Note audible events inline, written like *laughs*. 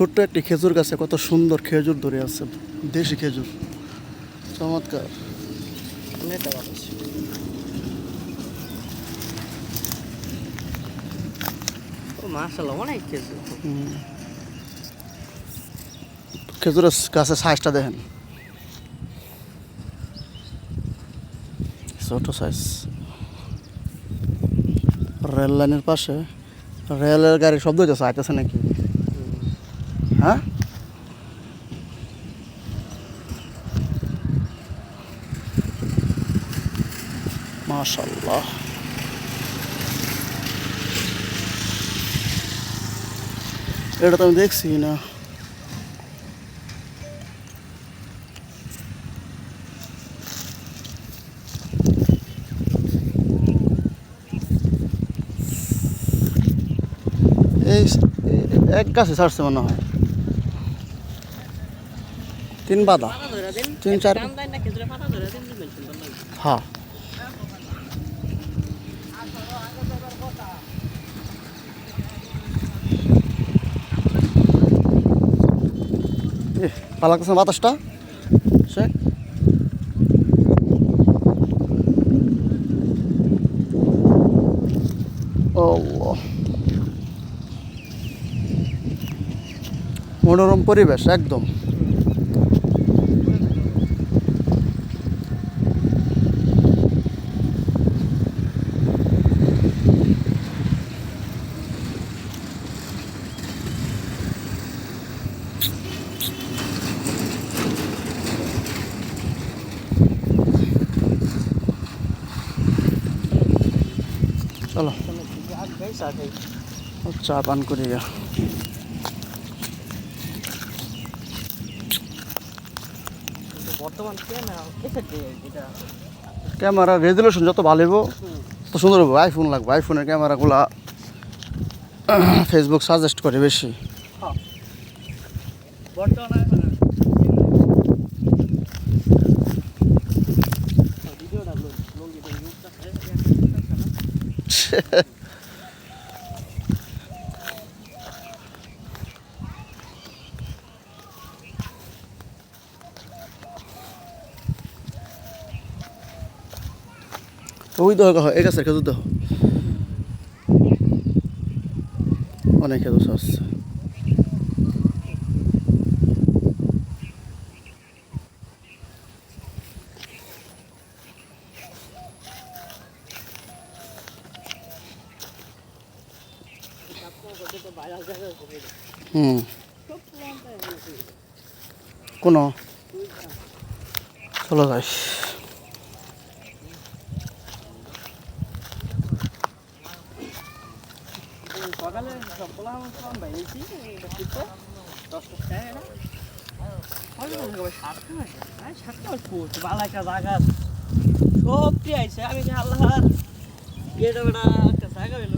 ছোট্ট একটি খেজুর গাছে কত সুন্দর খেজুর ধরে আছে দেশি খেজুর। চমৎকার। অনেক হুম। খেজুরের গাছের সাইজটা দেখেন। ছোট সাইজ রেল লাইনের পাশে রেলের গাড়ি শব্দ হচ্ছে আইতেছে নাকি? হ্যাঁ? মাশাল্লাহ এটা তো আমি দেখছি না। এই এক গাছে ছাড়ছে মনে হয়। তিন বাদা। তিন চার- হ্যাঁ। পালাকতেছে বাতাসটা। সে মনোরম পরিবেশ একদম। চলো। চা পান করি বর্তমান ক্যামেরা রেজুলেশন যত ভালো হইব তত সুন্দর হবে আইফোন লাগবে। আইফোনের ক্যামেরাগুলা ফেসবুক সাজেস্ট করে বেশি। বর্তমানে *laughs* ওই তো এই গাছের খেজুর দেখো। অনেক খেজুর আসছে কোনো? চলো যাই সকালে সবগুলো আমার ফোন বাইরেছি আইছে, আমি আল্লাহর গেটে বেটা একটা জায়গা পেল